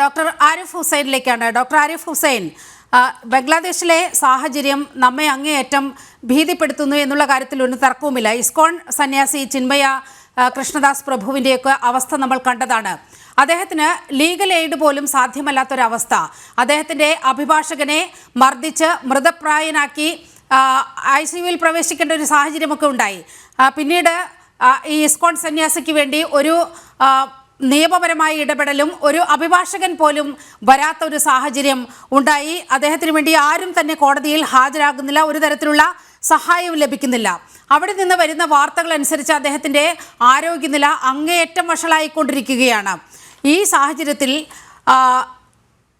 Doctor Arif ഹുസൈനിലേക്കാണ്. Doctor Arif Hussain ബംഗ്ലാദേശിലെ സാഹചര്യം നമ്മെ അങ്ങേയറ്റം ഭീതിപ്പെടുത്തുന്നു എന്നുള്ള കാര്യത്തിൽ ഒരു തർക്കവുമില്ല. ഇസ്കോൺ സന്യാസി ചിന്മയ കൃഷ്ണദാസ് പ്രഭുവിന്റെയൊക്കെ അവസ്ഥ നമ്മൾ കണ്ടതാണ്. അദ്ദേഹത്തിന് ലീഗൽ എയ്ഡ് പോലും സാധ്യമല്ലാത്തൊരവസ്ഥ. അദ്ദേഹത്തിന്റെ അഭിഭാഷകനെ മർദ്ദിച്ച് മൃതപ്രായനാക്കി ഐ സി യുവിൽ പ്രവേശിക്കേണ്ട ഒരു സാഹചര്യമൊക്കെ ഉണ്ടായി. പിന്നീട് ഈ ഇസ്കോൺ സന്യാസിക്ക് വേണ്ടി ഒരു നിയമപരമായ ഇടപെടലും ഒരു അഭിഭാഷകൻ പോലും വരാത്ത ഒരു സാഹചര്യം ഉണ്ടായി. അദ്ദേഹത്തിന് വേണ്ടി ആരും തന്നെ കോടതിയിൽ ഹാജരാകുന്നില്ല. ഒരു തരത്തിലുള്ള സഹായവും ലഭിക്കുന്നില്ല. അവിടെ നിന്ന് വരുന്ന വാർത്തകൾ അനുസരിച്ച് അദ്ദേഹത്തിന്റെ ആരോഗ്യനില അങ്ങേയറ്റം വഷളായിക്കൊണ്ടിരിക്കുകയാണ്. ഈ സാഹചര്യത്തിൽ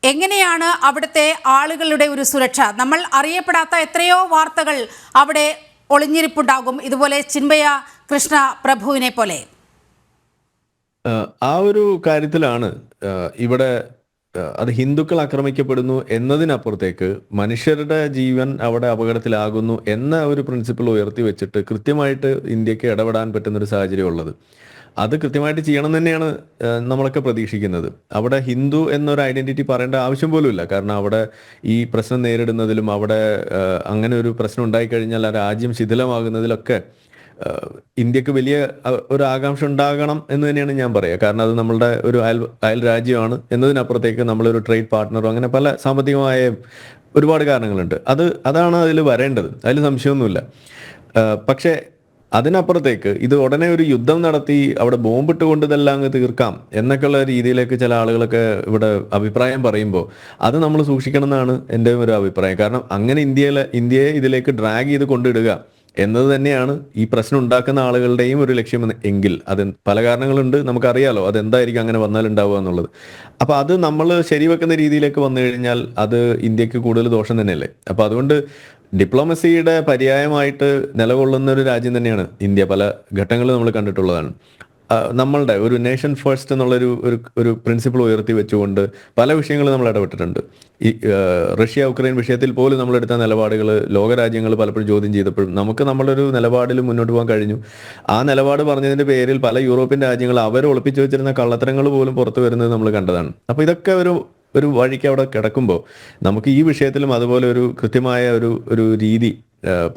എങ്ങനെയാണ് അവിടുത്തെ ആളുകളുടെ ഒരു സുരക്ഷ? നമ്മൾ അറിയപ്പെടാത്ത എത്രയോ വാർത്തകൾ അവിടെ ഒളിഞ്ഞിരിപ്പുണ്ടാകും. ഇതുപോലെ ചിന്മയ കൃഷ്ണ പ്രഭുവിനെ പോലെ. ആ ഒരു കാര്യത്തിലാണ് ഇവിടെ അത് ഹിന്ദുക്കൾ ആക്രമിക്കപ്പെടുന്നു എന്നതിനപ്പുറത്തേക്ക് മനുഷ്യരുടെ ജീവൻ അവിടെ അപകടത്തിലാകുന്നു എന്ന ഒരു പ്രിൻസിപ്പിൾ ഉയർത്തി വെച്ചിട്ട് കൃത്യമായിട്ട് ഇന്ത്യയ്ക്ക് ഇടപെടാൻ പറ്റുന്ന ഒരു സാഹചര്യം ഉള്ളത്. അത് കൃത്യമായിട്ട് ചെയ്യണം തന്നെയാണ് നമ്മളൊക്കെ പ്രതീക്ഷിക്കുന്നത്. അവിടെ ഹിന്ദു എന്നൊരു ഐഡന്റിറ്റി പറയേണ്ട ആവശ്യം പോലുമില്ല. കാരണം അവിടെ ഈ പ്രശ്നം നേരിടുന്നതിലും അവിടെ അങ്ങനെ ഒരു പ്രശ്നം ഉണ്ടായിക്കഴിഞ്ഞാൽ ആ രാജ്യം ശിഥിലമാകുന്നതിലൊക്കെ ഇന്ത്യയ്ക്ക് വലിയ ഒരു ആകാംക്ഷ ഉണ്ടാകണം എന്ന് തന്നെയാണ് ഞാൻ പറയുക കാരണം അത് നമ്മളുടെ ഒരു അയൽ അയൽ രാജ്യമാണ് എന്നതിനപ്പുറത്തേക്ക് നമ്മളൊരു ട്രേഡ് പാർട്ട്ണറും അങ്ങനെ പല സാമ്പത്തികമായ ഒരുപാട് കാരണങ്ങളുണ്ട്. അത് അതാണ് അതിൽ വരേണ്ടത്. അതിൽ സംശയമൊന്നുമില്ല. പക്ഷേ അതിനപ്പുറത്തേക്ക് ഇത് ഉടനെ ഒരു യുദ്ധം നടത്തി അവിടെ ബോംബിട്ട് കൊണ്ട് ഇതെല്ലാം അങ്ങ് തീർക്കാം എന്നൊക്കെയുള്ള രീതിയിലേക്ക് ചില ആളുകളൊക്കെ ഇവിടെ അഭിപ്രായം പറയുമ്പോൾ അത് നമ്മൾ സൂക്ഷിക്കണം എന്നാണ് എന്റെ ഒരു അഭിപ്രായം. കാരണം അങ്ങനെ ഇന്ത്യയിലെ ഇന്ത്യയെ ഇതിലേക്ക് ഡ്രാഗ് ചെയ്ത് കൊണ്ടിടുക എന്നത് തന്നെയാണ് ഈ പ്രശ്നം ഉണ്ടാക്കുന്ന ആളുകളുടെയും ഒരു ലക്ഷ്യം എങ്കിൽ അത് പല കാരണങ്ങളുണ്ട് നമുക്കറിയാലോ അത് എന്തായിരിക്കും അങ്ങനെ വന്നാൽ ഉണ്ടാവുക എന്നുള്ളത്. അപ്പൊ അത് നമ്മൾ ശരിവെക്കുന്ന രീതിയിലേക്ക് വന്നു കഴിഞ്ഞാൽ അത് ഇന്ത്യയ്ക്ക് കൂടുതൽ ദോഷം തന്നെയല്ലേ? അപ്പൊ അതുകൊണ്ട് ഡിപ്ലോമസിയുടെ പര്യായമായിട്ട് നിലകൊള്ളുന്ന ഒരു രാജ്യം തന്നെയാണ് ഇന്ത്യ പല ഘട്ടങ്ങളിൽ നമ്മൾ കണ്ടിട്ടുള്ളതാണ്. നമ്മളുടെ ഒരു നേഷൻ ഫസ്റ്റ് എന്നുള്ളൊരു ഒരു ഒരു പ്രിൻസിപ്പിൾ ഉയർത്തി വെച്ചുകൊണ്ട് പല വിഷയങ്ങളും നമ്മൾ ഇടപെട്ടിട്ടുണ്ട്. ഈ റഷ്യ ഉക്രൈൻ വിഷയത്തിൽ പോലും നമ്മളെടുത്ത നിലപാടുകൾ ലോകരാജ്യങ്ങൾ പലപ്പോഴും ചോദ്യം ചെയ്തപ്പോഴും നമുക്ക് നമ്മളൊരു നിലപാടിൽ മുന്നോട്ട് പോകാൻ കഴിഞ്ഞു. ആ നിലപാട് പറഞ്ഞതിന്റെ പേരിൽ പല യൂറോപ്യൻ രാജ്യങ്ങൾ അവർ ഒളിപ്പിച്ചു വെച്ചിരുന്ന കള്ളത്തരങ്ങൾ പോലും പുറത്തു വരുന്നത് നമ്മൾ കണ്ടതാണ്. അപ്പോൾ ഇതൊക്കെ ഒരു ഒരു വഴിക്ക് അവിടെ കിടക്കുമ്പോൾ നമുക്ക് ഈ വിഷയത്തിലും അതുപോലെ ഒരു കൃത്യമായ ഒരു ഒരു രീതി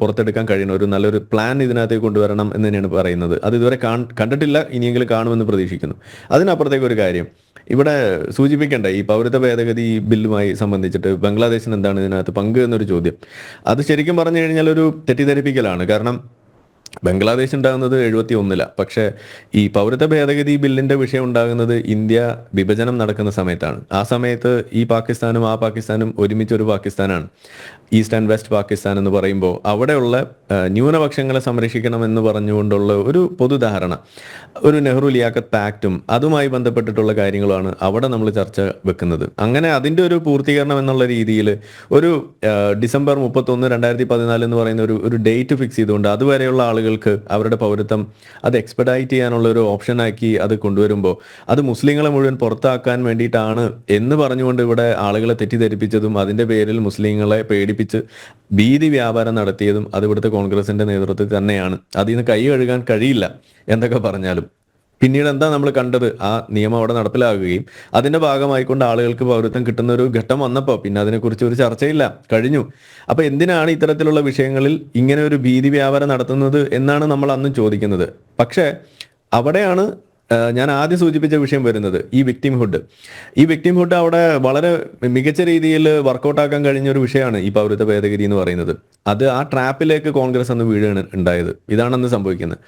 പുറത്തെടുക്കാൻ കഴിയുന്ന ഒരു നല്ലൊരു പ്ലാൻ ഇതിനകത്തേക്ക് കൊണ്ടുവരണം എന്ന് തന്നെയാണ് പറയുന്നത്. അത് ഇതുവരെ കണ്ടിട്ടില്ല ഇനിയെങ്കിലും കാണുമെന്ന് പ്രതീക്ഷിക്കുന്നു. അതിനപ്പുറത്തേക്ക് ഒരു കാര്യം. ഇവിടെ സൂചിപ്പിക്കേണ്ട ഈ പൗരത്വ ഭേദഗതി ബില്ലുമായി സംബന്ധിച്ചിട്ട് ബംഗ്ലാദേശിന് എന്താണ് ഇതിനകത്ത് പങ്ക് എന്നൊരു ചോദ്യം. അത് ശരിക്കും പറഞ്ഞു കഴിഞ്ഞാൽ ഒരു തെറ്റിദ്ധരിപ്പിക്കലാണ്. കാരണം ബംഗ്ലാദേശ് ഉണ്ടാകുന്നത് എഴുപത്തി ഒന്നിലാണ് പക്ഷേ ഈ പൗരത്വ ഭേദഗതി ബില്ലിന്റെ വിഷയം ഉണ്ടാകുന്നത് ഇന്ത്യ വിഭജനം നടക്കുന്ന സമയത്താണ്. ആ സമയത്ത് ഈ പാകിസ്ഥാനും ആ പാകിസ്ഥാനും ഒരുമിച്ച് ഒരു പാകിസ്ഥാനാണ്. ഈസ്റ്റ് ആൻഡ് വെസ്റ്റ് പാകിസ്ഥാൻ എന്ന് പറയുമ്പോൾ അവിടെയുള്ള ന്യൂനപക്ഷങ്ങളെ സംരക്ഷിക്കണം എന്ന് പറഞ്ഞുകൊണ്ടുള്ള ഒരു പൊതുധാരണ ഒരു നെഹ്റു ലിയാക്കത്ത് ആക്റ്റും അതുമായി ബന്ധപ്പെട്ടിട്ടുള്ള കാര്യങ്ങളാണ് അവിടെ നമ്മൾ ചർച്ച വെക്കുന്നത്. അങ്ങനെ അതിന്റെ ഒരു പൂർത്തീകരണം എന്നുള്ള രീതിയിൽ ഒരു ഡിസംബർ മുപ്പത്തൊന്ന് രണ്ടായിരത്തി പതിനാല് എന്ന് പറയുന്ന ഒരു ഒരു ഡേറ്റ് ഫിക്സ് ചെയ്തുകൊണ്ട് അതുവരെയുള്ള ആളുകൾക്ക് അവരുടെ പൗരത്വം അത് എക്സ്പെഡൈറ്റ് ചെയ്യാനുള്ള ഒരു ഓപ്ഷനാക്കി അത് കൊണ്ടുവരുമ്പോൾ അത് മുസ്ലിങ്ങളെ മുഴുവൻ പുറത്താക്കാൻ വേണ്ടിയിട്ടാണ് എന്ന് പറഞ്ഞുകൊണ്ട് ഇവിടെ ആളുകളെ തെറ്റിദ്ധരിപ്പിച്ചതും അതിന്റെ പേരിൽ മുസ്ലിങ്ങളെ പേടിപ്പിച്ച് ഭീതി വ്യാപാരം നടത്തിയതും അത് ഇവിടുത്തെ കോൺഗ്രസിന്റെ നേതൃത്വത്തിൽ തന്നെയാണ്. അതിൽ നിന്ന് കൈ കഴുകാൻ കഴിയില്ല എന്നൊക്കെ പറഞ്ഞാലും. പിന്നീട് എന്താ നമ്മൾ കണ്ടത്? ആ നിയമം അവിടെ നടപ്പിലാകുകയും അതിന്റെ ഭാഗമായിക്കൊണ്ട് ആളുകൾക്ക് പൗരത്വം കിട്ടുന്ന ഒരു ഘട്ടം വന്നപ്പോൾ പിന്നെ അതിനെക്കുറിച്ച് ഒരു ചർച്ചയില്ല. കഴിഞ്ഞു. അപ്പൊ എന്തിനാണ് ഇത്തരത്തിലുള്ള വിഷയങ്ങളിൽ ഇങ്ങനെ ഒരു ഭീതി വ്യാപാരം നടത്തുന്നത് എന്നാണ് നമ്മൾ അന്നും ചോദിക്കുന്നത്. പക്ഷേ അവിടെയാണ് ഞാൻ ആദ്യം സൂചിപ്പിച്ച വിഷയം വരുന്നത് ഈ വിക്ടിംഹുഡ് ഈ വിക്ടിംഹുഡ് അവിടെ വളരെ മികച്ച രീതിയിൽ വർക്കൗട്ട് ആക്കാൻ കഴിഞ്ഞ ഒരു വിഷയമാണ് ഈ പൗരത്വ ഭേദഗതി എന്ന് പറയുന്നത്. അത് ആ ട്രാപ്പിലേക്ക് കോൺഗ്രസ് അന്ന് വീഴുകയാണ് ഉണ്ടായത്. ഇതാണെന്ന് സംഭവിക്കുന്നത്.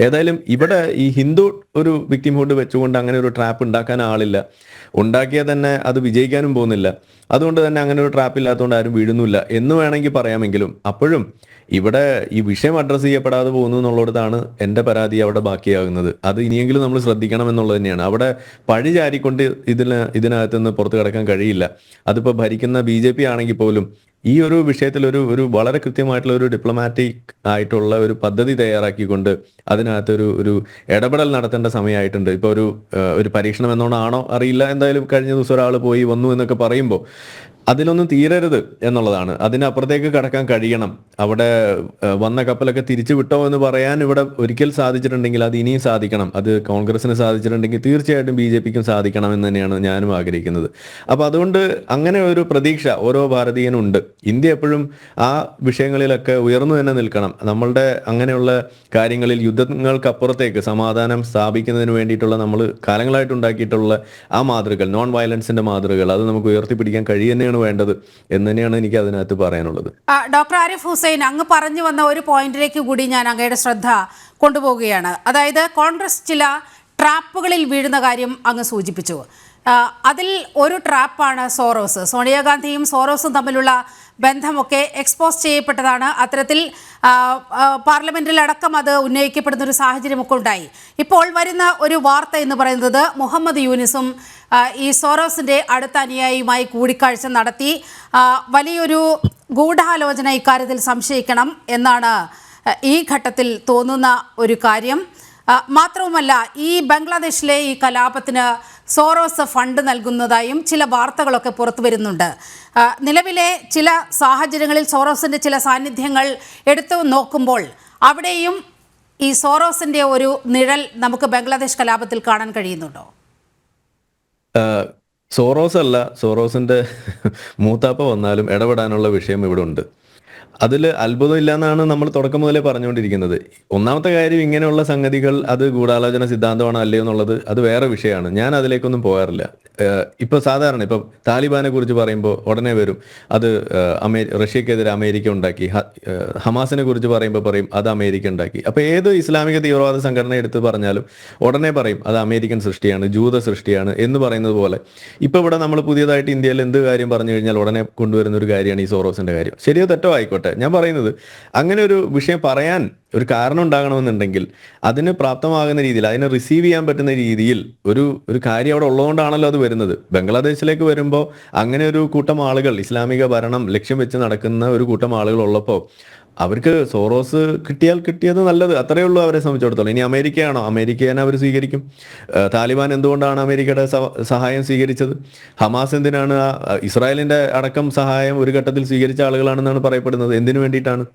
ഏതായാലും ഇവിടെ ഈ ഹിന്ദു ഒരു വിക്ടിംഹുഡ് വെച്ചുകൊണ്ട് അങ്ങനെ ഒരു ട്രാപ്പ് ഉണ്ടാക്കാൻ ആളില്ല. ഉണ്ടാക്കിയാൽ തന്നെ അത് വിജയിക്കാനും പോകുന്നില്ല. അതുകൊണ്ട് തന്നെ അങ്ങനെ ഒരു ട്രാപ്പ് ഇല്ലാത്തതുകൊണ്ട് ആരും വീഴുന്നില്ല എന്ന് വേണമെങ്കിൽ പറയാമെങ്കിലും അപ്പോഴും ഇവിടെ ഈ വിഷയം അഡ്രസ്സ് ചെയ്യപ്പെടാതെ പോകുന്നു എന്നുള്ളിടത്താണ് എന്റെ പരാതി അവിടെ ബാക്കിയാകുന്നത്. അത് ഇനിയെങ്കിലും നമ്മൾ ശ്രദ്ധിക്കണം എന്നുള്ളത് തന്നെയാണ്. അവിടെ പഴി ചാരിക്കൊണ്ട് ഇതിന് ഇതിനകത്ത് നിന്ന് പുറത്തു കിടക്കാൻ കഴിയില്ല. അതിപ്പോൾ ഭരിക്കുന്ന ബി ജെ പി ആണെങ്കിൽ പോലും ഈ ഒരു വിഷയത്തിൽ ഒരു ഒരു വളരെ കൃത്യമായിട്ടുള്ള ഒരു ഡിപ്ലോമാറ്റിക് ആയിട്ടുള്ള ഒരു പദ്ധതി തയ്യാറാക്കിക്കൊണ്ട് അതിനകത്ത് ഒരു ഒരു ഇടപെടൽ നടത്തേണ്ട സമയമായിട്ടുണ്ട്. ഇപ്പോൾ ഒരു ഒരു പരീക്ഷണം എന്നോണാണോ അറിയില്ല. എന്തായാലും കഴിഞ്ഞ ദിവസം ഒരാൾ പോയി വന്നു എന്നൊക്കെ പറയുമ്പോൾ അതിലൊന്നും തീരരുത് എന്നുള്ളതാണ്. അതിനപ്പുറത്തേക്ക് കടക്കാൻ കഴിയണം. അവിടെ വന്ന കപ്പലൊക്കെ തിരിച്ചു വിട്ടോ എന്ന് പറയാൻ ഇവിടെ ഒരിക്കൽ സാധിച്ചിട്ടുണ്ടെങ്കിൽ അത് ഇനിയും സാധിക്കണം. അത് കോൺഗ്രസിന് സാധിച്ചിട്ടുണ്ടെങ്കിൽ തീർച്ചയായിട്ടും ബി ജെ പിക്കും സാധിക്കണം എന്ന് തന്നെയാണ് ഞാനും ആഗ്രഹിക്കുന്നത്. അപ്പൊ അതുകൊണ്ട് അങ്ങനെ ഒരു പ്രതീക്ഷ ഓരോ ഭാരതീയനും ഉണ്ട് ഇന്ത്യ എപ്പോഴും ആ വിഷയങ്ങളിലൊക്കെ ഉയർന്നു തന്നെ നിൽക്കണം. നമ്മളുടെ അങ്ങനെയുള്ള കാര്യങ്ങളിൽ യുദ്ധങ്ങൾക്കപ്പുറത്തേക്ക് സമാധാനം സ്ഥാപിക്കുന്നതിന് വേണ്ടിയിട്ടുള്ള നമ്മൾ കാലങ്ങളായിട്ട് ഉണ്ടാക്കിയിട്ടുള്ള ആ മാതൃകകൾ നോൺ വയലൻസിന്റെ മാതൃകകൾ അത് നമുക്ക് ഉയർത്തിപ്പിടിക്കാൻ കഴിയുക തന്നെയാണ് വേണ്ടത് എന്ന് തന്നെയാണ് എനിക്ക് അതിനകത്ത് പറയാനുള്ളത്. ഡോക്ടർ ആരിഫ് ഹുസൈൻ അങ്ങ് പറഞ്ഞു വന്ന ഒരു പോയിന്റിലേക്ക് കൂടി ഞാൻ അങ്ങയുടെ ശ്രദ്ധ കൊണ്ടുപോവുകയാണ്. അതായത് കോൺഗ്രസ് ചില ട്രാപ്പുകളിൽ വീഴുന്ന കാര്യം അങ്ങ് സൂചിപ്പിച്ചു. അതിൽ ഒരു ട്രാപ്പാണ് സോറോസ്. സോണിയാഗാന്ധിയും സോറോസും തമ്മിലുള്ള ബന്ധമൊക്കെ എക്സ്പോസ് ചെയ്യപ്പെട്ടതാണ്. അത്തരത്തിൽ പാർലമെന്റിലടക്കം അത് ഉന്നയിക്കപ്പെടുന്ന ഒരു സാഹചര്യമൊക്കെ ഉണ്ടായി. ഇപ്പോൾ വരുന്ന ഒരു വാർത്ത എന്ന് പറയുന്നത് മുഹമ്മദ് യൂനിസും ഈ സോറോസിന്റെ അടുത്ത അനുയായിയുമായി കൂടിക്കാഴ്ച നടത്തി. വലിയൊരു ഗൂഢാലോചന ഇക്കാര്യത്തിൽ സംശയിക്കണം എന്നാണ് ഈ ഘട്ടത്തിൽ തോന്നുന്ന ഒരു കാര്യം. മാത്രവുമല്ല ഈ ബംഗ്ലാദേശിലെ ഈ കലാപത്തിന് സോറോസ് ഫണ്ട് നൽകുന്നതായും ചില വാർത്തകളൊക്കെ പുറത്തു വരുന്നുണ്ട്. നിലവിലെ ചില സാഹചര്യങ്ങളിൽ സോറോസിന്റെ ചില സാന്നിധ്യങ്ങൾ എടുത്തു നോക്കുമ്പോൾ അവിടെയും ഈ സോറോസിന്റെ ഒരു നിഴൽ നമുക്ക് ബംഗ്ലാദേശ് കലാപത്തിൽ കാണാൻ കഴിയുന്നുണ്ടോ? സോറോസ് അല്ല സോറോസിന്റെ മൂത്താപ്പ വന്നാലും ഇടപെടാനുള്ള വിഷയം ഇവിടെ ഉണ്ട്. അതിൽ അത്ഭുതമില്ല എന്നാണ് നമ്മൾ തുടക്കം മുതലേ പറഞ്ഞുകൊണ്ടിരിക്കുന്നത്. ഒന്നാമത്തെ കാര്യം ഇങ്ങനെയുള്ള സംഗതികൾ അത് ഗൂഢാലോചന സിദ്ധാന്തമാണോ അല്ലയോ എന്നുള്ളത് അത് വേറെ വിഷയമാണ്. ഞാൻ അതിലേക്കൊന്നും പോകാറില്ല. ഇപ്പൊ സാധാരണ ഇപ്പൊ താലിബാനെ കുറിച്ച് പറയുമ്പോൾ ഉടനെ വരും. അത് അമേ റഷ്യക്കെതിരെ അമേരിക്ക ഉണ്ടാക്കി. ഹമാസിനെ കുറിച്ച് പറയുമ്പോൾ പറയും അത് അമേരിക്ക ഉണ്ടാക്കി. അപ്പൊ ഏത് ഇസ്ലാമിക തീവ്രവാദ സംഘടന എടുത്ത് പറഞ്ഞാലും ഉടനെ പറയും അത് അമേരിക്കൻ സൃഷ്ടിയാണ് ജൂത സൃഷ്ടിയാണ് എന്ന് പറയുന്നത് പോലെ. ഇപ്പൊ ഇവിടെ നമ്മൾ പുതിയതായിട്ട് ഇന്ത്യയിൽ എന്ത് കാര്യം പറഞ്ഞു കഴിഞ്ഞാൽ ഉടനെ കൊണ്ടുവരുന്ന ഒരു കാര്യമാണ് ഈ സോറോസിന്റെ കാര്യം. ശരിയോ തെറ്റോ ആയിക്കോട്ടെ. ഞാൻ പറയുന്നത് അങ്ങനെ ഒരു വിഷയം പറയാൻ ഒരു കാരണം ഉണ്ടാകണമെന്നുണ്ടെങ്കിൽ അതിന് പ്രാപ്തമാകുന്ന രീതിയിൽ അതിനെ റിസീവ് ചെയ്യാൻ പറ്റുന്ന രീതിയിൽ ഒരു ഒരു കാര്യം അവിടെ ഉള്ളതുകൊണ്ടാണല്ലോ അത് വരുന്നത്. ബംഗ്ലാദേശിലേക്ക് വരുമ്പോൾ അങ്ങനെ ഒരു കൂട്ടം ആളുകൾ ഇസ്ലാമിക ഭരണം ലക്ഷ്യം വെച്ച് നടക്കുന്ന ഒരു കൂട്ടം ആളുകൾ ഉള്ളപ്പോൾ അവർക്ക് സോറോസ് കിട്ടിയാൽ കിട്ടിയത് നല്ലത്. അത്രയേ ഉള്ളൂ അവരെ സംബന്ധിച്ചിടത്തോളം. ഇനി അമേരിക്കയാണോ? അമേരിക്കയെ അവർ സ്വീകരിക്കും. താലിബാൻ എന്തുകൊണ്ടാണ് അമേരിക്കയുടെ സഹായം സ്വീകരിച്ചത്? ഹമാസ് എന്തിനാണ് ഇസ്രായേലിന്റെ അടക്കം സഹായം ഒരു ഘട്ടത്തിൽ സ്വീകരിച്ച ആളുകളാണെന്നാണ് പറയപ്പെടുന്നത്. എന്തിനു വേണ്ടിയിട്ടാണ്?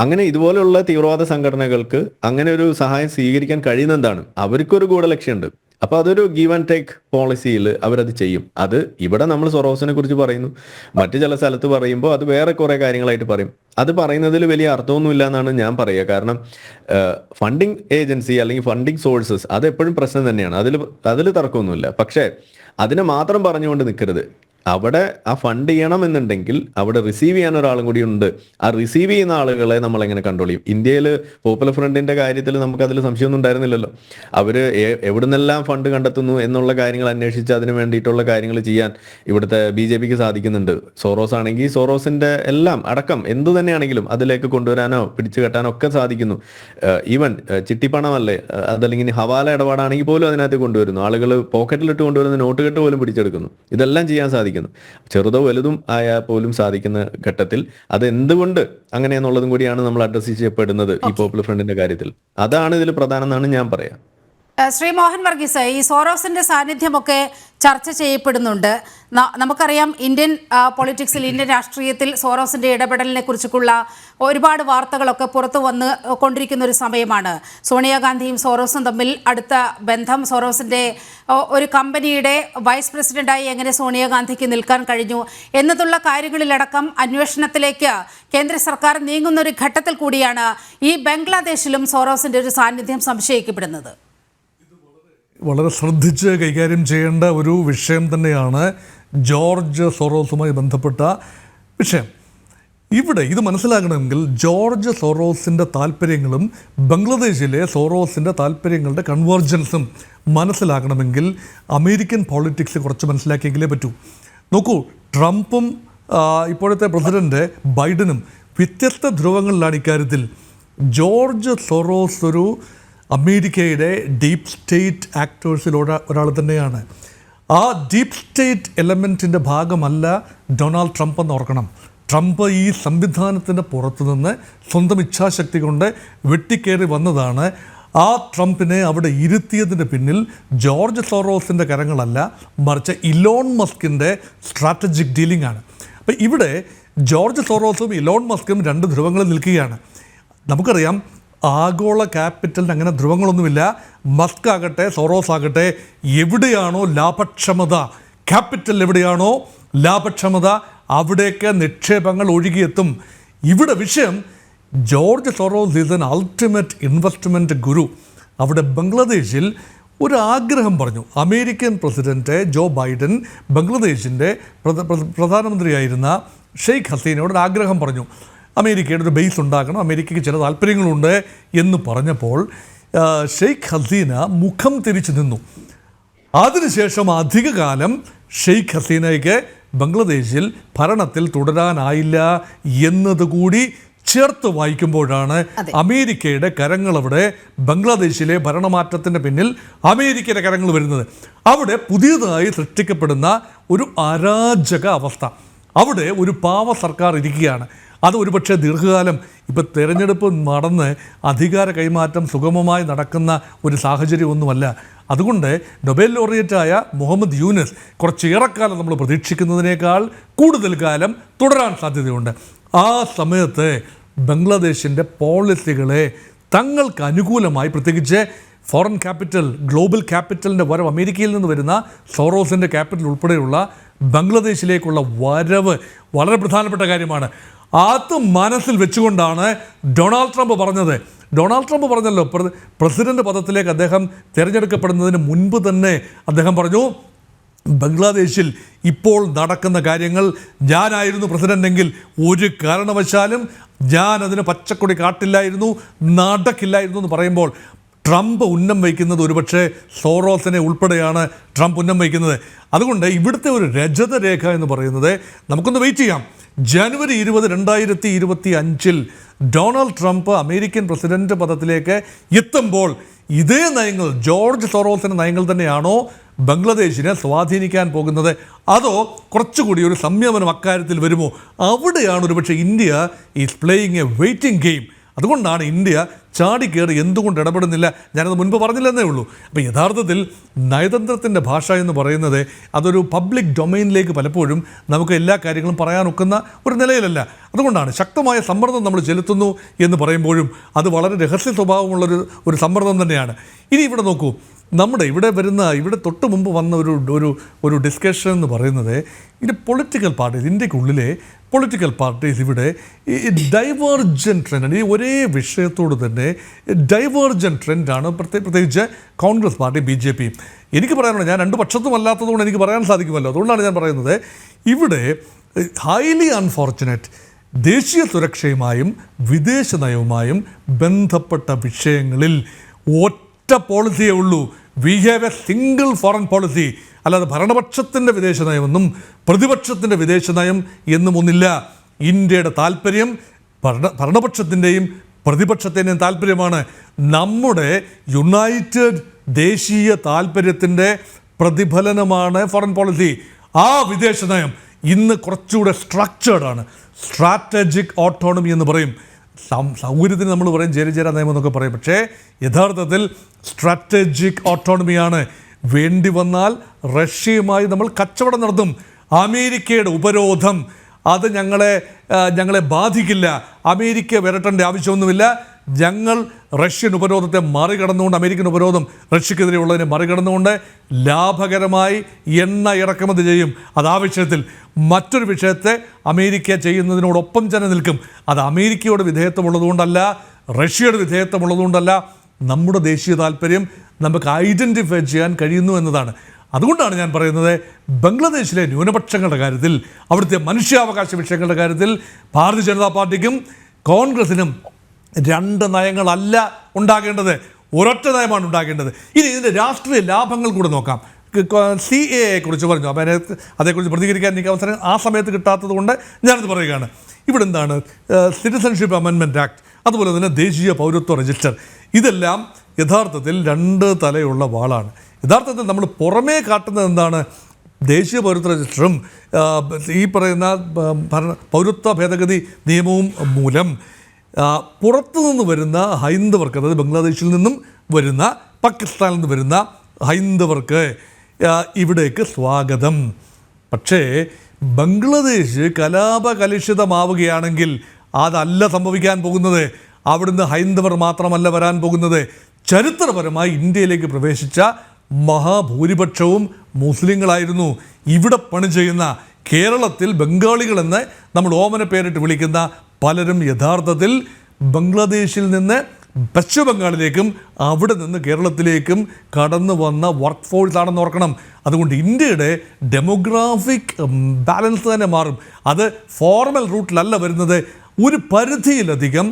അങ്ങനെ ഇതുപോലെയുള്ള തീവ്രവാദ സംഘടനകൾക്ക് അങ്ങനെ ഒരു സഹായം സ്വീകരിക്കാൻ കഴിയുന്ന എന്താണ്? അവർക്കൊരു ഗൂഢലക്ഷ്യമുണ്ട്. അപ്പൊ അതൊരു ഗീവ് ആൻഡ് ടേക്ക് പോളിസിയിൽ അവരത് ചെയ്യും. അത് ഇവിടെ നമ്മൾ സൊറോസിനെ കുറിച്ച് പറയുന്നു. മറ്റു ചില സ്ഥലത്ത് പറയുമ്പോൾ അത് വേറെ കുറെ കാര്യങ്ങളായിട്ട് പറയും. അത് പറയുന്നതിൽ വലിയ അർത്ഥമൊന്നുമില്ല എന്നാണ് ഞാൻ പറയുക. കാരണം ഫണ്ടിങ് ഏജൻസി അല്ലെങ്കിൽ ഫണ്ടിങ് സോഴ്സസ് അത് എപ്പോഴും പ്രശ്നം തന്നെയാണ്. അതിൽ അതിൽ തർക്കമൊന്നുമില്ല. പക്ഷേ അതിനെ മാത്രം പറഞ്ഞുകൊണ്ട് നിൽക്കരുത്. അവിടെ ആ ഫണ്ട് ചെയ്യണം എന്നുണ്ടെങ്കിൽ അവിടെ റിസീവ് ചെയ്യാൻ ഒരാളും കൂടി ഉണ്ട്. ആ റിസീവ് ചെയ്യുന്ന ആളുകളെ നമ്മൾ എങ്ങനെ കൺട്രോൾ ചെയ്യും? ഇന്ത്യയിൽ പോപ്പുലർ ഫ്രണ്ടിന്റെ കാര്യത്തിൽ നമുക്ക് അതിൽ സംശയമൊന്നും ഉണ്ടായിരുന്നില്ലല്ലോ. അവർ എ- എവിടുന്നെല്ലാം ഫണ്ട് കണ്ടെത്തുന്നു എന്നുള്ള കാര്യങ്ങൾ അന്വേഷിച്ച് അതിന് വേണ്ടിയിട്ടുള്ള കാര്യങ്ങൾ ചെയ്യാൻ ഇവിടുത്തെ ബി ജെ പിക്ക് സാധിക്കുന്നുണ്ട്. സോറോസ് ആണെങ്കിൽ സോറോസിന്റെ എല്ലാം അടക്കം എന്തു തന്നെയാണെങ്കിലും അതിലേക്ക് കൊണ്ടുവരാനോ പിടിച്ചു കെട്ടാനോ ഒക്കെ സാധിക്കുന്നു. ഈവൻ ചിട്ടിപ്പണമല്ലേ? അതല്ലെങ്കിൽ ഹവാല ഇടപാടാണെങ്കിൽ പോലും അതിനകത്ത് കൊണ്ടുവരുന്നു. ആളുകൾ പോക്കറ്റിലിട്ട് കൊണ്ടുവരുന്ന നോട്ട് കെട്ട് പോലും പിടിച്ചെടുക്കുന്നു. ഇതെല്ലാം ചെയ്യാൻ സാധിക്കുന്നു. ചെറുതോ വലുതും ആയാൽ പോലും സാധിക്കുന്ന ഘട്ടത്തിൽ അത് എന്തുകൊണ്ട് അങ്ങനെയെന്നുള്ളതും കൂടിയാണ് നമ്മൾ അഡ്രസ് ചെയ്യപ്പെടുന്നത് ഈ പോപ്പുലർ ഫ്രണ്ടിന്റെ കാര്യത്തിൽ. അതാണ് ഇതിൽ പ്രധാനം എന്നാണ് ഞാൻ പറയാം. ശ്രീ മോഹൻ വർഗീസ് ഈ സോറോസിന്റെ സാന്നിധ്യമൊക്കെ ചർച്ച ചെയ്യപ്പെടുന്നുണ്ട്. നമുക്കറിയാം ഇന്ത്യൻ പൊളിറ്റിക്സിൽ ഇന്ത്യൻ രാഷ്ട്രീയത്തിൽ സോറോസിന്റെ ഇടപെടലിനെ കുറിച്ചുള്ള ഒരുപാട് വാർത്തകളൊക്കെ പുറത്തു വന്ന് കൊണ്ടിരിക്കുന്ന ഒരു സമയമാണ്. സോണിയാഗാന്ധിയും സോറോസും തമ്മിൽ അടുത്ത ബന്ധം സോറോസിന്റെ ഒരു കമ്പനിയുടെ വൈസ് പ്രസിഡന്റായി എങ്ങനെ സോണിയാഗാന്ധിക്ക് നിൽക്കാൻ കഴിഞ്ഞു എന്നതുള്ള കാര്യങ്ങളിലടക്കം അന്വേഷണത്തിലേക്ക് കേന്ദ്ര സർക്കാർ നീങ്ങുന്ന ഒരു ഘട്ടത്തിൽ കൂടിയാണ് ഈ ബംഗ്ലാദേശിലും സോറോസിന്റെ ഒരു സാന്നിധ്യം സംശയിക്കപ്പെടുന്നത്. വളരെ ശ്രദ്ധിച്ച് കൈകാര്യം ചെയ്യേണ്ട ഒരു വിഷയം തന്നെയാണ് ജോർജ് സോറോസുമായി ബന്ധപ്പെട്ട വിഷയം. ഇവിടെ ഇത് മനസ്സിലാകണമെങ്കിൽ ജോർജ് സൊറോസിന്റെ താല്പര്യങ്ങളും ബംഗ്ലാദേശിലെ സൊറോസിന്റെ താല്പര്യങ്ങളുടെ കൺവേർജൻസും മനസ്സിലാകണമെങ്കിൽ അമേരിക്കൻ പോളിറ്റിക്സ് കുറച്ച് മനസ്സിലാക്കിയെങ്കിലേ പറ്റൂ. നോക്കൂ ട്രംപും ഇപ്പോഴത്തെ പ്രസിഡന്റ് ബൈഡനും വ്യത്യസ്ത ധ്രുവങ്ങളിലാണ് ഇക്കാര്യത്തിൽ. ജോർജ് സൊറോസ് ഒരു അമേരിക്കയുടെ ഡീപ്പ് സ്റ്റേറ്റ് ആക്ടേഴ്സിൽ ഒരാൾ തന്നെയാണ്. ആ ഡീപ്പ് സ്റ്റേറ്റ് എലമെന്റിന്റെ ഭാഗമല്ല ഡൊണാൾഡ് ട്രംപ് എന്ന് ഓർക്കണം. ട്രംപ് ഈ സംവിധാനത്തിന്റെ പുറത്തുനിന്ന് സ്വന്തം ഇച്ഛാശക്തി കൊണ്ട് വെട്ടിക്കേറി വന്നതാണ്. ആ ട്രംപിനെ അവിടെ ഇരുത്തിയതിന് പിന്നിൽ ജോർജ് സോറോസിന്റെ കരങ്ങളല്ല മറിച്ച് ഇലോൺ മസ്കിന്റെ സ്ട്രാറ്റജിക് ഡീലിംഗ് ആണ്. അപ്പം ഇവിടെ ജോർജ് സോറോസും ഇലോൺ മസ്കും രണ്ട് ധ്രുവങ്ങളിൽ നിൽക്കുകയാണ്. നമുക്കറിയാം ആഗോള ക്യാപിറ്റലിന് അങ്ങനെ ധ്രുവങ്ങളൊന്നുമില്ല. മസ്ക് ആകട്ടെ സോറോസ് ആകട്ടെ എവിടെയാണോ ലാഭക്ഷമത? ക്യാപിറ്റൽ എവിടെയാണോ ലാഭക്ഷമത? അവിടേക്ക് നിക്ഷേപങ്ങൾ ഒഴുകിയെത്തും. ഇവിടെ വിഷയം George Soros is an ultimate investment guru. അവിടെ ബംഗ്ലാദേശിൽ ഒരു ആഗ്രഹം പറഞ്ഞു. അമേരിക്കൻ പ്രസിഡന്റ് ജോ ബൈഡൻ ബംഗ്ലാദേശിന്റെ പ്രധ- പ്രധ- പ്രധാനമന്ത്രിയായിരുന്ന ഷെയ്ഖ് ഹസീനയോട് ആഗ്രഹം പറഞ്ഞു. അമേരിക്കയുടെ ഒരു ബേസ് ഉണ്ടാക്കണം അമേരിക്കയ്ക്ക് ചില താല്പര്യങ്ങളുണ്ട് എന്ന് പറഞ്ഞപ്പോൾ ഷെയ്ഖ് ഹസീന മുഖം തിരിച്ചു നിന്നു. അതിനുശേഷം അധികകാലം ഷെയ്ഖ് ഹസീനയ്ക്ക് ബംഗ്ലാദേശിൽ ഭരണത്തിൽ തുടരാനായില്ല എന്നതുകൂടി ചേർത്ത് വായിക്കുമ്പോഴാണ് അമേരിക്കയുടെ കരങ്ങൾ അവിടെ ബംഗ്ലാദേശിലെ ഭരണമാറ്റത്തിന്റെ പിന്നിൽ അമേരിക്കയുടെ കരങ്ങൾ വരുന്നത്. അവിടെ പുതിയതായി സൃഷ്ടിക്കപ്പെടുന്ന ഒരു അരാജക അവസ്ഥ. അവിടെ ഒരു പാവ സർക്കാർ ഇരിക്കുകയാണ്. അത് ഒരുപക്ഷെ ദീർഘകാലം ഇപ്പം തിരഞ്ഞെടുപ്പ് നടന്ന് അധികാര കൈമാറ്റം സുഗമമായി നടക്കുന്ന ഒരു സാഹചര്യമൊന്നുമല്ല. അതുകൊണ്ട് നൊബേൽ ലോറിയറ്റായ മുഹമ്മദ് യൂനസ് കുറച്ചേറെക്കാലം നമ്മൾ പ്രതീക്ഷിക്കുന്നതിനേക്കാൾ കൂടുതൽ കാലം തുടരാൻ സാധ്യതയുണ്ട്. ആ സമയത്ത് ബംഗ്ലാദേശിന്റെ പോളിസികളെ തങ്ങൾക്ക് അനുകൂലമായി പ്രത്യേകിച്ച് ഫോറിൻ ക്യാപിറ്റൽ ഗ്ലോബൽ ക്യാപിറ്റലിന്റെ വരവ് അമേരിക്കയിൽ നിന്ന് വരുന്ന സോറോസിന്റെ ക്യാപിറ്റൽ ഉൾപ്പെടെയുള്ള ബംഗ്ലാദേശിലേക്കുള്ള വരവ് വളരെ പ്രധാനപ്പെട്ട കാര്യമാണ്. അത് മനസ്സിൽ വെച്ചുകൊണ്ടാണ് ഡൊണാൾഡ് ട്രംപ് പറഞ്ഞത്. ഡൊണാൾഡ് ട്രംപ് പറഞ്ഞല്ലോ പ്രസിഡന്റ് പദത്തിലേക്ക് അദ്ദേഹം തിരഞ്ഞെടുക്കപ്പെടുന്നതിന് മുൻപ് തന്നെ അദ്ദേഹം പറഞ്ഞു ബംഗ്ലാദേശിൽ ഇപ്പോൾ നടക്കുന്ന കാര്യങ്ങൾ ഞാനായിരുന്നു പ്രസിഡന്റെങ്കിൽ ഒരു കാരണവശാലും ഞാൻ അതിന് പച്ചക്കൊടി കാട്ടില്ലായിരുന്നു നടക്കില്ലായിരുന്നു എന്ന് പറയുമ്പോൾ ട്രംപ് ഉന്നം വയ്ക്കുന്നത് ഒരുപക്ഷെ സോറോസിനെ ഉൾപ്പെടെയാണ് ട്രംപ് ഉന്നം വയ്ക്കുന്നത്. അതുകൊണ്ട് ഇവിടുത്തെ ഒരു രജത രേഖ എന്ന് പറയുന്നത് നമുക്കൊന്ന് വെയിറ്റ് ചെയ്യാം. ജനുവരി ഇരുപത് രണ്ടായിരത്തി ഇരുപത്തി അഞ്ചിൽ ഡൊണാൾഡ് ട്രംപ് അമേരിക്കൻ പ്രസിഡന്റ് പദത്തിലേക്ക് എത്തുമ്പോൾ ഇതേ നയങ്ങൾ ജോർജ് സോറോസിന്റെ നയങ്ങൾ തന്നെയാണോ ബംഗ്ലാദേശിനെ സ്വാധീനിക്കാൻ പോകുന്നത്? അതോ കുറച്ചുകൂടി ഒരു സംയമനം അക്കാര്യത്തിൽ വരുമോ? അവിടെയാണ് ഒരുപക്ഷെ India is playing a waiting game അതുകൊണ്ടാണ് ഇന്ത്യ ചാടിക്കേറി എന്തുകൊണ്ട് ഇടപെടുന്നില്ല? ഞാനത് മുൻപ് പറഞ്ഞില്ലെന്നേ ഉള്ളൂ. അപ്പോൾ യഥാർത്ഥത്തിൽ നയതന്ത്രത്തിന്റെ ഭാഷ എന്ന് പറയുന്നത് അതൊരു പബ്ലിക് ഡൊമൈനിലേക്ക് പലപ്പോഴും നമുക്ക് എല്ലാ കാര്യങ്ങളും പറയാനൊക്കുന്ന ഒരു നിലയിലല്ല. അതുകൊണ്ടാണ് ശക്തമായ സമ്മർദ്ദം നമ്മൾ ചെലുത്തുന്നു എന്ന് പറയുമ്പോഴും അത് വളരെ രഹസ്യ സ്വഭാവമുള്ളൊരു ഒരു സമ്മർദ്ദം തന്നെയാണ്. ഇനി ഇവിടെ നോക്കൂ. നമ്മുടെ ഇവിടെ വരുന്ന ഇവിടെ തൊട്ട് മുമ്പ് വന്ന ഒരു ഒരു ഒരു ഡിസ്കഷൻ എന്ന് പറയുന്നത് ഇത് പൊളിറ്റിക്കൽ പാർട്ടീസ് ഇന്ത്യക്കുള്ളിലെ പൊളിറ്റിക്കൽ പാർട്ടീസ് ഇവിടെ ഈ ഡൈവേർജൻ ട്രെൻഡ് ഈ ഒരേ വിഷയത്തോട് തന്നെ ഡൈവേർജൻ ട്രെൻഡാണ് പ്രത്യേക പ്രത്യേകിച്ച് Congress party B J P. എനിക്ക് പറയാനുള്ളത് ഞാൻ രണ്ട് പക്ഷത്തും അല്ലാത്തതുകൊണ്ട് എനിക്ക് പറയാൻ സാധിക്കുമല്ലോ. അതുകൊണ്ടാണ് ഞാൻ പറയുന്നത് ഇവിടെ ഹൈലി അൺഫോർച്ചുനേറ്റ് ദേശീയ സുരക്ഷയുമായും വിദേശ നയവുമായും ബന്ധപ്പെട്ട വിഷയങ്ങളിൽ ഒറ്റ പോളിസിയേ ഉള്ളൂ. We have a single foreign policy അല്ലാതെ ഭരണപക്ഷത്തിന്റെ വിദേശ നയമെന്നും പ്രതിപക്ഷത്തിന്റെ വിദേശ നയം എന്നും ഒന്നില്ല ഇന്ത്യയുടെ താല്പര്യം ഭരണ ഭരണപക്ഷത്തിന്റെയും പ്രതിപക്ഷത്തിന്റെയും താല്പര്യമാണ് നമ്മുടെ യുണൈറ്റഡ് ദേശീയ താല്പര്യത്തിന്റെ പ്രതിഫലനമാണ് ഫോറിൻ പോളിസി ആ വിദേശ നയം ഇന്ന് കുറച്ചുകൂടെ സ്ട്രക്ചേർഡാണ് സ്ട്രാറ്റജിക് ഓട്ടോണമി എന്ന് പറയും. സൗകര്യത്തിന് നമ്മൾ പറയും ചേരിചേരാ ചെറിയ എന്നൊക്കെ പറയും. പക്ഷേ യഥാർത്ഥത്തിൽ സ്ട്രാറ്റജിക് ഓട്ടോണമിയാണ് വേണ്ടി വന്നാൽ റഷ്യയുമായി നമ്മൾ കച്ചവടം നടത്തും. അമേരിക്കയുടെ ഉപരോധം. അത് ഞങ്ങളെ ഞങ്ങളെ ബാധിക്കില്ല. അമേരിക്ക വരട്ടേണ്ട ആവശ്യമൊന്നുമില്ല. ഞങ്ങൾ റഷ്യൻ ഉപരോധത്തെ മറികടന്നുകൊണ്ട് അമേരിക്കൻ ഉപരോധം റഷ്യക്കെതിരെ ഉള്ളതിനെ മറികടന്നുകൊണ്ട് ലാഭകരമായി എണ്ണ ഇറക്കുമതി ചെയ്യും. അത് ആ വിഷയത്തിൽ മറ്റൊരു വിഷയത്തെ അമേരിക്ക ചെയ്യുന്നതിനോടൊപ്പം തന്നെ നിൽക്കും. അത് അമേരിക്കയുടെ വിധേയത്വമുള്ളതുകൊണ്ടല്ല റഷ്യയുടെ വിധേയത്വമുള്ളതുകൊണ്ടല്ല നമ്മുടെ ദേശീയ താല്പര്യം നമുക്ക് ഐഡന്റിഫൈ ചെയ്യാൻ കഴിയുന്നു എന്നതാണ്. അതുകൊണ്ടാണ് ഞാൻ പറയുന്നത് ബംഗ്ലാദേശിലെ ന്യൂനപക്ഷങ്ങളുടെ കാര്യത്തിൽ അവിടുത്തെ മനുഷ്യാവകാശ വിഷയങ്ങളുടെ കാര്യത്തിൽ ഭാരതീയ ജനതാ പാർട്ടിക്കും കോൺഗ്രസിനും രണ്ട് നയങ്ങളല്ല ഉണ്ടാകേണ്ടത്. ഒരൊറ്റ നയമാണ് ഉണ്ടാകേണ്ടത്. ഇനി ഇതിന്റെ രാഷ്ട്രീയ ലാഭങ്ങൾ കൂടെ നോക്കാം. സി എ കുറിച്ച് പറഞ്ഞു. അപ്പോൾ അതിനെ അതേക്കുറിച്ച് പ്രതികരിക്കാൻ എനിക്ക് അവസരം ആ സമയത്ത് കിട്ടാത്തത് കൊണ്ട് ഞാനത് പറയുകയാണ്. ഇവിടെ എന്താണ്? സിറ്റിസൺഷിപ്പ് അമെൻമെന്റ് ആക്ട് അതുപോലെ തന്നെ ദേശീയ പൗരത്വ രജിസ്റ്റർ ഇതെല്ലാം യഥാർത്ഥത്തിൽ രണ്ട് തലയുള്ള വാളാണ്. യഥാർത്ഥത്തിൽ നമ്മൾ പുറമേ കാട്ടുന്നത് എന്താണ്? ദേശീയ പൗരത്വ രജിസ്റ്ററും ഈ പറയുന്ന ഭരണ പൗരത്വ ഭേദഗതി നിയമവും മൂലം പുറത്തു നിന്ന് വരുന്ന ഹൈന്ദവർക്ക് അതായത് ബംഗ്ലാദേശിൽ നിന്നും വരുന്ന പാകിസ്ഥാനിൽ നിന്ന് വരുന്ന ഹൈന്ദവർക്ക് ഇവിടേക്ക് സ്വാഗതം. പക്ഷേ ബംഗ്ലാദേശ് കലാപകലുഷിതമാവുകയാണെങ്കിൽ അതല്ല സംഭവിക്കാൻ പോകുന്നത്. അവിടുന്ന് ഹൈന്ദവർ മാത്രമല്ല വരാൻ പോകുന്നത്. ചരിത്രപരമായി ഇന്ത്യയിലേക്ക് പ്രവേശിച്ച മഹാഭൂരിപക്ഷവും മുസ്ലിങ്ങളായിരുന്നു. ഇവിടെ പണി ചെയ്യുന്ന കേരളത്തിൽ ബംഗാളികളെന്ന് നമ്മൾ ഓമന പേരിട്ട് വിളിക്കുന്ന പലരും യഥാർത്ഥത്തിൽ ബംഗ്ലാദേശിൽ നിന്ന് പശ്ചിമ ബംഗാളിലേക്കും അവിടെ നിന്ന് കേരളത്തിലേക്കും കടന്നു വന്ന വർക്ക് ഫോഴ്സ് ആണെന്ന് ഓർക്കണം. അതുകൊണ്ട് ഇന്ത്യയുടെ ഡെമോഗ്രാഫിക് ബാലൻസ് തന്നെ മാറും. അത് ഫോർമൽ റൂട്ടിലല്ല വരുന്നത്. ഒരു പരിധിയിലധികം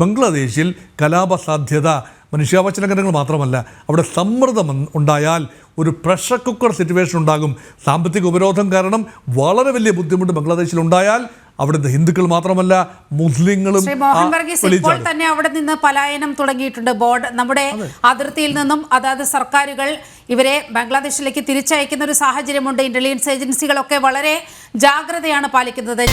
ബംഗ്ലാദേശിൽ കലാപ സാധ്യത മനുഷ്യാവകാശ ലംഘനങ്ങൾ മാത്രമല്ല അവിടെ സമ്മർദ്ദം ഉണ്ടായാൽ ഒരു പ്രഷർ കുക്കർ സിറ്റുവേഷൻ ഉണ്ടാകും. സാമ്പത്തിക ഉപരോധം കാരണം വളരെ വലിയ ബുദ്ധിമുട്ട് ബംഗ്ലാദേശിൽ ഉണ്ടായാൽ അവിടുത്തെ ഹിന്ദുക്കൾ മാത്രമല്ല മുസ്ലിങ്ങളും ഇപ്പോൾ തന്നെ അവിടെ നിന്ന് പലായനം തുടങ്ങിയിട്ടുണ്ട്. ബോർഡ് നമ്മുടെ അതിർത്തിയിൽ നിന്നും അതാത് സർക്കാരുകൾ ഇവരെ ബംഗ്ലാദേശിലേക്ക് തിരിച്ചയക്കുന്ന ഒരു സാഹചര്യമുണ്ട്. ഇന്റലിജൻസ് ഏജൻസികളൊക്കെ വളരെ ജാഗ്രതയാണ് പാലിക്കുന്നത്.